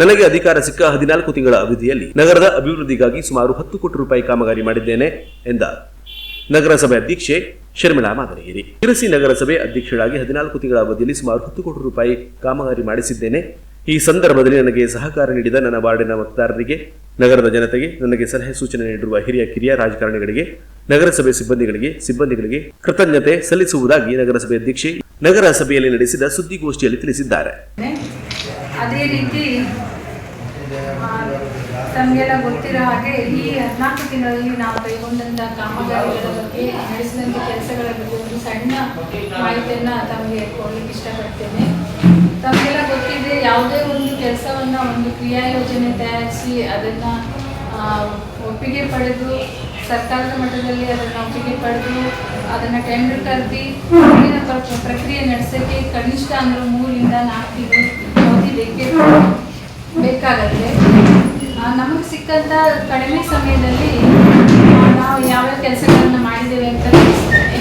ನನಗೆ ಅಧಿಕಾರ ಸಿಕ್ಕ ಹದಿನಾಲ್ಕು ತಿಂಗಳ ಅವಧಿಯಲ್ಲಿ ನಗರದ ಅಭಿವೃದ್ಧಿಗಾಗಿ ಸುಮಾರು ಹತ್ತು ಕೋಟಿ ರೂಪಾಯಿ ಕಾಮಗಾರಿ ಮಾಡಿದ್ದೇನೆ ಎಂದ ನಗರಸಭೆ ಅಧ್ಯಕ್ಷೆ ಶರ್ಮಿಳಾ ಮಾದರಿಗಿರಿ ಶಿರಸಿ ನಗರಸಭೆ ಅಧ್ಯಕ್ಷರಾಗಿ ಹದಿನಾಲ್ಕು ತಿಂಗಳ ಅವಧಿಯಲ್ಲಿ ಸುಮಾರು ಹತ್ತು ಕೋಟಿ ರೂಪಾಯಿ ಕಾಮಗಾರಿ ಮಾಡಿಸಿದ್ದೇನೆ. ಈ ಸಂದರ್ಭದಲ್ಲಿ ನನಗೆ ಸಹಕಾರ ನೀಡಿದ ನನ್ನ ವಾರ್ಡಿನ ಮತದಾರರಿಗೆ ನಗರದ ಜನತೆಗೆ ನನಗೆ ಸಲಹೆ ಸೂಚನೆ ನೀಡಿರುವ ಹಿರಿಯ ಕಿರಿಯ ರಾಜಕಾರಣಿಗಳಿಗೆ, ನಗರಸಭೆ ಸಿಬ್ಬಂದಿಗಳಿಗೆ ಸಿಬ್ಬಂದಿಗಳಿಗೆ ಕೃತಜ್ಞತೆ ಸಲ್ಲಿಸುವುದಾಗಿ ನಗರಸಭೆ ಅಧ್ಯಕ್ಷೆ ನಗರಸಭೆಯಲ್ಲಿ ನಡೆಸಿದ ಸುದ್ದಿಗೋಷ್ಠಿಯಲ್ಲಿ ತಿಳಿಸಿದ್ದಾರೆ. ಅದೇ ರೀತಿ ತಮಗೆಲ್ಲ ಗೊತ್ತಿರೋ ಹಾಗೆ ಈ ಹದಿನಾಲ್ಕು ದಿನಗಳಲ್ಲಿ ನಾವು ಕೈಗೊಂಡಂಥ ಕಾಮಗಾರಿಗಳ ಬಗ್ಗೆ, ನಡೆಸಿದಂಥ ಕೆಲಸಗಳ ಬಗ್ಗೆ ಒಂದು ಸಣ್ಣ ಮಾಹಿತಿಯನ್ನು ತಮಗೆ ಕೊಡಲಿಕ್ಕೆ ಇಷ್ಟಪಡ್ತೇನೆ. ತಮಗೆಲ್ಲ ಗೊತ್ತಿದೆ, ಯಾವುದೇ ಒಂದು ಕೆಲಸವನ್ನು ಒಂದು ಕ್ರಿಯಾ ಯೋಜನೆ ತಯಾರಿಸಿ ಅದನ್ನು ಒಪ್ಪಿಗೆ ಪಡೆದು, ಸರ್ಕಾರದ ಮಟ್ಟದಲ್ಲಿ ಅದನ್ನು ಒಪ್ಪಿಗೆ ಪಡೆದು, ಅದನ್ನು ಟೆಂಡರ್ ಕರೆದಿ, ಪ್ರಕ್ರಿಯೆ ನಡೆಸೋಕ್ಕೆ ಕನಿಷ್ಠ ಅಂದ್ರೆ ಮೂರಿಂದ ನಾಲ್ಕು ಬೇಕೇ ಬೇಕಾಗತ್ತೆ. ನಮಗೆ ಸಿಕ್ಕಂತ ಕಡಿಮೆ ಸಮಯದಲ್ಲಿ ನಾವು ಯಾವ್ಯಾವ ಕೆಲಸಗಳನ್ನು ಮಾಡಿದ್ದೇವೆ ಅಂತ ತಿಳಿಸ್ತೇನೆ.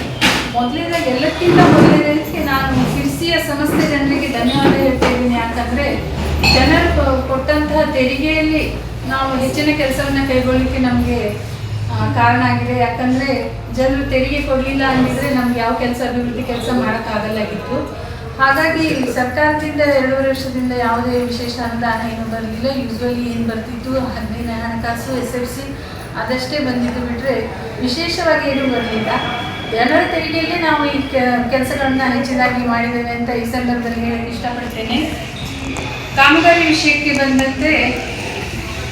ಮೊದಲೇದಾಗಿ ಎಲ್ಲಕ್ಕಿಂತ ಮೊದಲನೇದಕ್ಕೆ ನಾನು ಕಿರ್ಸಿಯ ಸಂಸ್ಥೆ ಜನರಿಗೆ ಧನ್ಯವಾದ ಹೇಳ್ತಾ ಯಾಕಂದ್ರೆ, ಜನರು ಕೊಟ್ಟಂತಹ ತೆರಿಗೆಯಲ್ಲಿ ನಾವು ಹೆಚ್ಚಿನ ಕೆಲಸವನ್ನು ಕೈಗೊಳ್ಳಿಕ್ಕೆ ನಮಗೆ ಕಾರಣ ಆಗಿದೆ. ಯಾಕಂದ್ರೆ, ಜನರು ತೆರಿಗೆ ಕೊಡಲಿಲ್ಲ ಅಂದಿದ್ರೆ ನಮ್ಗೆ ಯಾವ ಕೆಲಸ, ಅಭಿವೃದ್ಧಿ ಕೆಲಸ ಮಾಡೋಕ್ಕಾಗಲ್ಲಾಗಿತ್ತು ಹಾಗಾಗಿ ಸರ್ಕಾರದಿಂದ ಎರಡೂವರೆ ವರ್ಷದಿಂದ ಯಾವುದೇ ವಿಶೇಷ ಅನುದಾನ ಏನು ಬರಲಿಲ್ಲ. ಯೂಸ್ವಲಿ ಏನು ಬರ್ತಿತ್ತು? ಹದಿನೈದು ಹಣಕಾಸು ಎಸ್ ಎಫ್ ಸಿ ಅದಷ್ಟೇ ಬಂದಿದ್ದು ಬಿಟ್ಟರೆ ವಿಶೇಷವಾಗಿ ಏನೂ ಬರಲಿಲ್ಲ. ಜನರ ತೆರಿಗೆಯಲ್ಲಿ ನಾವು ಈ ಕೆಲಸಗಳನ್ನ ಹೆಚ್ಚಿನಾಗಿ ಮಾಡಿದ್ದೇವೆ ಅಂತ ಈ ಸಂದರ್ಭದಲ್ಲಿ ಹೇಳಕ್ಕೆ ಇಷ್ಟಪಡ್ತೇನೆ. ಕಾಮಗಾರಿ ವಿಷಯಕ್ಕೆ ಬಂದಂತೆ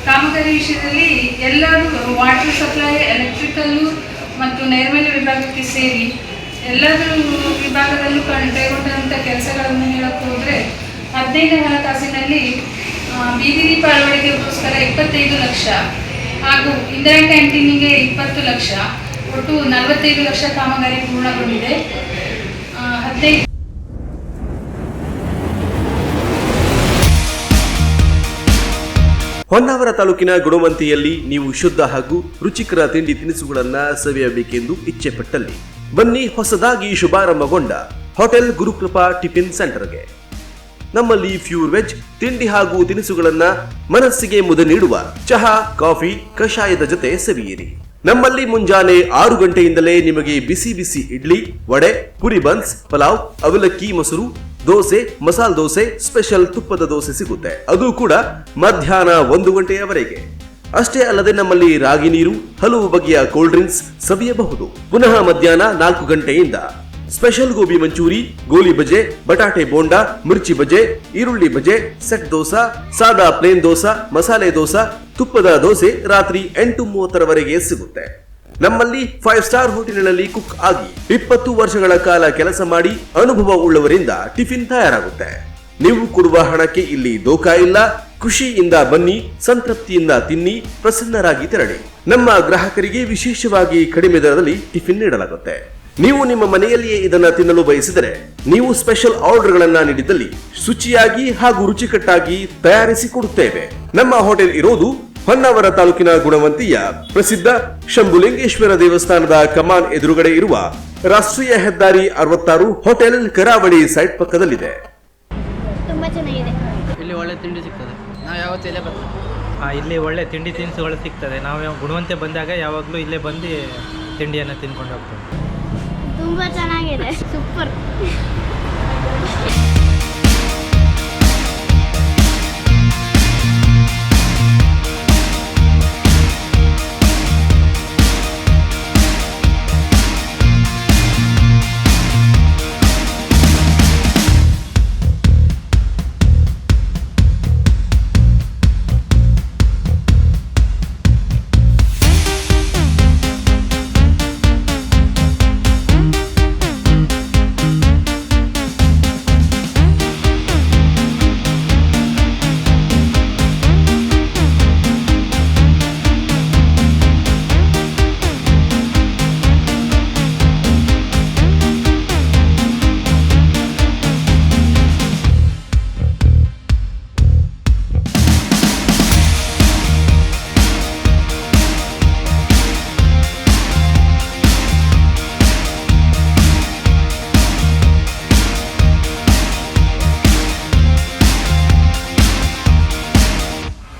ಕಾಮಗಾರಿ ವಿಷಯದಲ್ಲಿ ಎಲ್ಲರೂ ವಾಟರ್ ಸಪ್ಲೈ ಎಲೆಕ್ಟ್ರಿಕಲ್ಲು ಮತ್ತು ನೈರ್ಮಲ್ಯ ವಿಭಾಗಕ್ಕೆ ಸೇರಿ ಎಲ್ಲರೂ ವಿಭಾಗದಲ್ಲೂ ಕೈಗೊಂಡಂಥ ಕೆಲಸಗಳನ್ನು ಹೇಳಕ್ಕೆ ಹೋದರೆ ಹದಿನೈದು ಹಣಕಾಸಿನಲ್ಲಿ ಬೀದಿ ದೀಪ ಅಳವಡಿಕೆಗೋಸ್ಕರ ಇಪ್ಪತ್ತೈದು ಲಕ್ಷ ಹಾಗೂ ಇಂದಿರಾ ಕ್ಯಾಂಟೀನಿಗೆ ಇಪ್ಪತ್ತು ಲಕ್ಷ, ಒಟ್ಟು ನಲವತ್ತೈದು ಲಕ್ಷ ಕಾಮಗಾರಿ ಪೂರ್ಣಗೊಂಡಿದೆ. ಹದಿನೈದು ಹೊನ್ನಾವರ ತಾಲೂಕಿನ ಗುಣವಂತಿಯಲ್ಲಿ ನೀವು ಶುದ್ಧ ಹಾಗೂ ರುಚಿಕರ ತಿಂಡಿ ತಿನಿಸುಗಳನ್ನು ಸವಿಯಬೇಕೆಂದು ಇಚ್ಛೆ ಪಟ್ಟಲ್ಲಿ ಬನ್ನಿ ಹೊಸದಾಗಿ ಶುಭಾರಂಭಗೊಂಡ ಹೋಟೆಲ್ ಗುರುಕೃಪಾ ಟಿಫಿನ್ ಸೆಂಟರ್ಗೆ. ನಮ್ಮಲ್ಲಿ ಫ್ಯೂರ್ ವೆಜ್, ತಿಂಡಿ ಹಾಗೂ ತಿನಿಸುಗಳನ್ನ ಮನಸ್ಸಿಗೆ ಮುದ ನೀಡುವ ಚಹಾ, ಕಾಫಿ, ಕಷಾಯದ ಜೊತೆ ಸವಿಯಿರಿ. ನಮ್ಮಲ್ಲಿ ಮುಂಜಾನೆ ಆರು ಗಂಟೆಯಿಂದಲೇ ನಿಮಗೆ ಬಿಸಿ ಬಿಸಿ ಇಡ್ಲಿ, ವಡೆ, ಪುರಿ ಬನ್ಸ್, ಪಲಾವ್, ಅವಲಕ್ಕಿ, ಮೊಸರು, ದೋಸೆ, ಮಸಾಲ ದೋಸೆ, ಸ್ಪೆಷಲ್ ತುಪ್ಪದ ದೋಸೆ ಸಿಗುತ್ತೆ. ಅದು ಕೂಡ ಮಧ್ಯಾಹ್ನ ಒಂದು ಗಂಟೆಯವರೆಗೆ. ಅಷ್ಟೇ ಅಲ್ಲದೆ ನಮ್ಮಲ್ಲಿ ರಾಗಿ ನೀರು, ಹಲವು ಬಗೆಯ ಕೋಲ್ಡ್ ಡ್ರಿಂಕ್ಸ್ ಸವಿಯಬಹುದು. ಪುನಃ ಮಧ್ಯಾಹ್ನ ನಾಲ್ಕು ಗಂಟೆಯಿಂದ ಸ್ಪೆಷಲ್ ಗೋಬಿ ಮಂಚೂರಿ, ಗೋಲಿ ಬಜೆ, ಬಟಾಟೆ ಬೋಂಡಾ, ಮಿರ್ಚಿ ಬಜೆ, ಈರುಳ್ಳಿ ಬಜೆ, ಸೆಟ್ ದೋಸಾ, ಸಾದಾ ಪ್ಲೇನ್ ದೋಸಾ, ಮಸಾಲೆ ದೋಸಾ, ತುಪ್ಪದ ದೋಸೆ ರಾತ್ರಿ ಎಂಟು ಮೂವತ್ತರವರೆಗೆ ಸಿಗುತ್ತೆ. ನಮ್ಮಲ್ಲಿ ಫೈವ್ ಸ್ಟಾರ್ ಹೋಟೆಲ್ನಲ್ಲಿ ಕುಕ್ ಆಗಿ ಇಪ್ಪತ್ತು ವರ್ಷಗಳ ಕಾಲ ಕೆಲಸ ಮಾಡಿ ಅನುಭವ ಉಳ್ಳವರಿಂದ ಟಿಫಿನ್ ತಯಾರಾಗುತ್ತೆ. ನೀವು ಕೊಡುವ ಹಣಕ್ಕೆ ಇಲ್ಲಿ ದೋಖಾ ಇಲ್ಲ. ಖುಷಿಯಿಂದ ಬನ್ನಿ ಸಂತೃಪ್ತಿಯಿಂದ ತಿನ್ನಿ ಪ್ರಸನ್ನರಾಗಿ ತೆರಳಿ. ನಮ್ಮ ಗ್ರಾಹಕರಿಗೆ ವಿಶೇಷವಾಗಿ ಕಡಿಮೆ ದರದಲ್ಲಿ ಟಿಫಿನ್ ನೀಡಲಾಗುತ್ತೆ. ನೀವು ನಿಮ್ಮ ಮನೆಯಲ್ಲಿಯೇ ಇದನ್ನ ತಿನ್ನಲು ಬಯಸಿದರೆ ನೀವು ಸ್ಪೆಷಲ್ ಆರ್ಡರ್ಗಳನ್ನ ನೀಡಿದಲ್ಲಿ ಶುಚಿಯಾಗಿ ಹಾಗೂ ರುಚಿಕಟ್ಟಾಗಿ ತಯಾರಿಸಿ ಕೊಡುತ್ತೇವೆ. ನಮ್ಮ ಹೋಟೆಲ್ ಇರೋದು ಹೊನ್ನಾವರ ತಾಲೂಕಿನ ಗುಣವಂತಿಯ ಪ್ರಸಿದ್ಧ ಶಂಭುಲಿಂಗೇಶ್ವರ ದೇವಸ್ಥಾನದ ಕಮಾನ್ ಎದುರುಗಡೆ ಇರುವ ರಾಷ್ಟ್ರೀಯ ಹೆದ್ದಾರಿ ಅರವತ್ತಾರು ಹೋಟೆಲ್ ಕರಾವಳಿ ಸೈಟ್ ಪಕ್ಕದಲ್ಲಿದೆ. ತುಂಬಾ ಚೆನ್ನಾಗಿದೆ. ಇಲ್ಲಿ ಒಳ್ಳೆ ತಿಂಡಿ ಸಿಗ್ತದೆ. ನಾವು ಯಾವತ್ತೂ ಇಲ್ಲೇ ಬರ್ತೀವಿ. ಆ, ಇಲ್ಲಿ ಒಳ್ಳೆ ತಿಂಡಿ ತಿನಿಸುಗಳು ಸಿಗ್ತದೆ. ನಾವು ಗುಣವಂತೆ ಬಂದಾಗ ಯಾವಾಗಲೂ ಇಲ್ಲೇ ಬಂದು ತಿಂಡಿಯನ್ನು ತಿನ್ಕೊಂಡು ಹೋಗ್ತೀವಿ. ತುಂಬ ಚೆನ್ನಾಗಿದೆ. Super